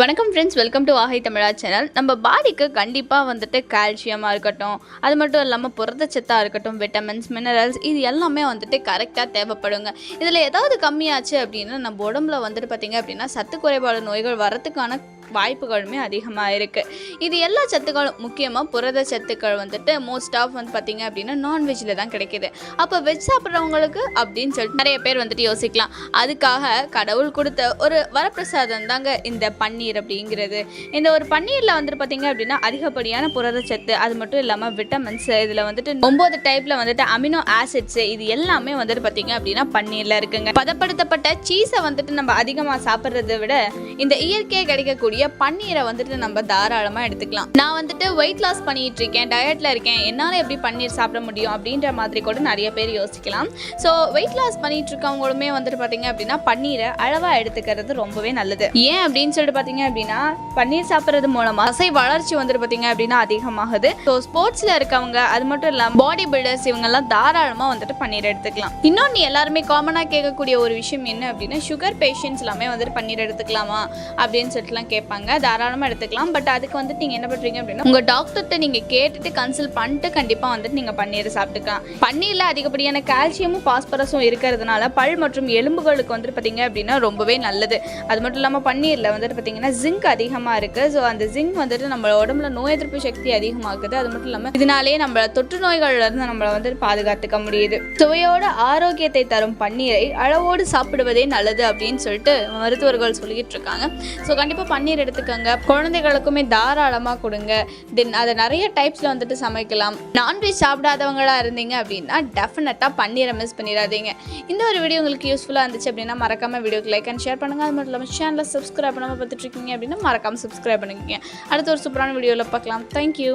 வணக்கம் friends welcome to ஆஹை Tamizha channel நம்ம பாடிக்கு கண்டிப்பாக வந்துட்டு கால்சியமாக இருக்கட்டும் அது மட்டும் இல்லாமல் புரதச்சத்தாக இருக்கட்டும் விட்டமின்ஸ் மினரல்ஸ் இது எல்லாமே வந்துட்டு கரெக்டாக தேவைப்படுங்க. இதில் ஏதாவது கம்மியாச்சு அப்படின்னா நம்ம உடம்புல வந்துட்டு பார்த்திங்க அப்படின்னா சத்து குறைபாடு நோய்கள் வரத்துக்கான வாய்ப்புகளுமே அதிகமாக இருக்குது இது எல்லா சத்துக்களும் முக்கியமாக புரத சத்துக்கள் வந்துட்டு மோஸ்ட் ஆஃப் வந்து பார்த்திங்க அப்படின்னா நான்வெஜ்ஜில் தான் கிடைக்கிது. அப்போ வெஜ் சாப்பிட்றவங்களுக்கு அப்படின்னு சொல்லிட்டு நிறைய பேர் வந்துட்டு யோசிக்கலாம். அதுக்காக கடவுள் கொடுத்த ஒரு வரப்பிரசாதம் தாங்க இந்த பன்னீர் அப்படிங்கிறது. இந்த ஒரு பன்னீரில் வந்துட்டு பார்த்தீங்க அப்படின்னா அதிகப்படியான புரதச்சத்து அது மட்டும் இல்லாமல் விட்டமின்ஸ் இதில் வந்துட்டு ஒம்பது டைப்பில் வந்துட்டு அமினோ ஆசிட்ஸ் இது எல்லாமே வந்துட்டு பார்த்தீங்க அப்படின்னா பன்னீரில் இருக்குங்க. பதப்படுத்தப்பட்ட சீஸை வந்துட்டு நம்ம அதிகமாக சாப்பிட்றத விட இந்த இயற்கையாக கிடைக்கக்கூடிய பன்னீரை வந்துட்டு நம்ம தாராளமாக எடுத்துக்கலாம். நான் வந்துட்டு வெயிட் லாஸ் பண்ணிட்டு இருக்கேன் டயட்டில் இருக்கேன். என்னால் எப்படி பன்னீர் சாப்பிட முடியும் அப்படின்ற மாதிரி கூட நிறைய பேர் யோசிக்கலாம். ஸோ வெயிட் லாஸ் பண்ணிட்டு இருக்கவங்களுமே வந்துட்டு பார்த்தீங்க அப்படின்னா பன்னீரை அளவாக எடுத்துக்கிறது ரொம்பவே நல்லது. ஏன் அப்படின்னு சொல்லிட்டு பார்த்தீங்க அப்படின்னா பன்னீர் சாப்பிட்றது மூலமாக தசை வளர்ச்சி வந்துட்டு பார்த்தீங்க அப்படின்னா அதிகமாகுது. ஸோ ஸ்போர்ட்ஸில் இருக்கவங்க அது மட்டும் இல்லாமல் பாடி பில்டர்ஸ் இவங்கெல்லாம் தாராளமாக வந்துட்டு பன்னீர் எடுத்துக்கலாம். இன்னொன்று எல்லாருமே காமனாக கேட்கக்கூடிய ஒரு விஷயம் என்ன அப்படின்னா சுகர் பேஷண்ட்ஸ் எல்லாமே வந்துட்டு பன்னீர் எடுத்துக்கலாமா அப்படின்னு சொல்லிட்டுலாம் கேட்பாங்க. தாராளமாக எடுத்துக்கலாம். பட் அதுக்கு வந்துட்டு நீங்கள் என்ன பண்ணுறீங்க அப்படின்னா உங்கள் டாக்டர்கிட்ட நீங்கள் கேட்டுட்டு கன்சல்ட் பண்ணிட்டு கண்டிப்பாக வந்துட்டு நீங்கள் பன்னீர் சாப்பிட்டுக்கலாம். பன்னீரில் அதிகப்படியான கால்சியமும் பாஸ்பரஸும் இருக்கிறதுனால பல் மற்றும் எலும்புகளுக்கு வந்துட்டு பார்த்தீங்க அப்படின்னா ரொம்பவே நல்லது. அது மட்டும் இல்லாமல் பன்னீரில் வந்துட்டு பார்த்தீங்கன்னா ஜிங்க் அதிகமாக இருக்குது ஸோ அந்த ஜிங்க் வந்துட்டு நம்ம உடம்புல நோய் எதிர்ப்பு சக்தி அதிகமாக்குது. அது மட்டும் இல்லாமல் இதனாலேயே நம்ம தொற்று நோய்கள்ல இருந்து நம்மளை வந்துட்டு பாதுகாத்துக்க முடியுது. சுவையோட ஆரோக்கியத்தை தரும் பன்னீரை அளவோடு சாப்பிடுவதே நல்லது அப்படின்னு சொல்லிட்டு மருத்துவர்கள் சொல்லிட்டு இருக்காங்க. ஸோ கண்டிப்பாக பன்னீர் எடுத்துக்கோங்க. குழந்தைகளுக்குமே தாராளமாக கொடுங்க. தென் அதை நிறைய டைப்ஸில் வந்துட்டு சமைக்கலாம். நான்வெஜ் சாப்பிடாதவங்களாக இருந்தீங்க அப்படின்னா டெஃபினட்டாக பன்னீரை மிஸ் பண்ணிடாதீங்க. இந்த ஒரு வீடியோ உங்களுக்கு யூஸ்ஃபுல்லாக இருந்துச்சு அப்படின்னா மறக்காமல் வீடியோக்கு லைக் அண்ட் ஷேர் பண்ணுங்க. அது மட்டும் இல்லாமல் சேனலில் சப்ஸ்கிரைப் பண்ணாமல் பார்த்துட்டு இருக்கீங்க அப்படின்னா மறக்காமல் சப்ஸ்கிரைப் பண்ணிக்கோங்க. அடுத்த ஒரு சூப்பரான வீடியோவில் பார்க்கலாம். தேங்க்யூ